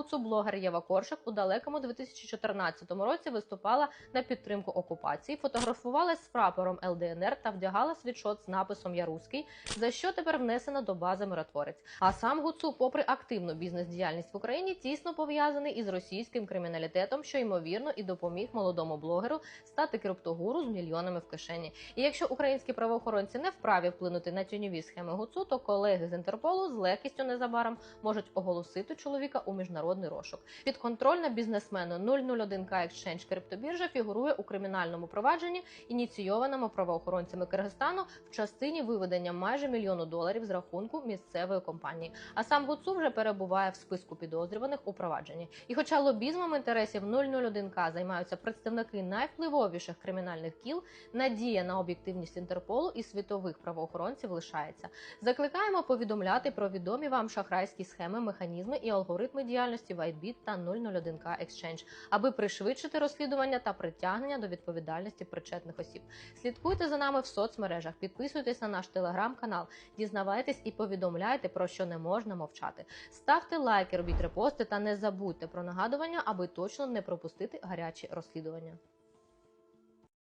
Гуцу блогер Єва Коршак у далекому 2014 році виступала на підтримку окупації, фотографувалась з прапором ЛДНР та вдягала світшот з написом Я руський, за що тепер внесена до бази миротворець. А сам Гуцу, попри активну бізнес-діяльність в Україні, тісно пов'язаний із російським криміналітетом, що ймовірно і допоміг молодому блогеру стати криптогуру з мільйонами в кишені. І якщо українські правоохоронці не вправі вплинути на тіньові схеми Гуцу, то колеги з Інтерполу з легкістю незабаром можуть оголосити чоловіка у міжнародний розшук. Підконтрольна бізнесмену 001K Exchange криптобіржа фігурує у кримінальному провадженні, ініційованому правоохоронцями Киргизстану в частині виведення майже мільйону доларів з рахунку місцевої компанії. А сам Гуцу вже перебуває в списку підозрюваних у провадженні. І хоча лобізмом інтересів 001К займаються представники найвпливовіших кримінальних кіл, надія на об'єктивність Інтерполу і світових правоохоронців лишається. Закликаємо повідомляти про відомі вам шахрайські схеми, механізми і алгоритми діяльності WhiteBit та 001K Exchange, аби пришвидшити розслідування та притягнення до відповідальності причетних осіб. Слідкуйте за нами в соцмережах, підписуйтесь на наш телеграм-канал, дізнавайтесь і повідомляйте про що не можна мовчати. Ставте лайки, робіть репости та не забудьте про нагадування, аби точно не пропустити гарячі розслідування.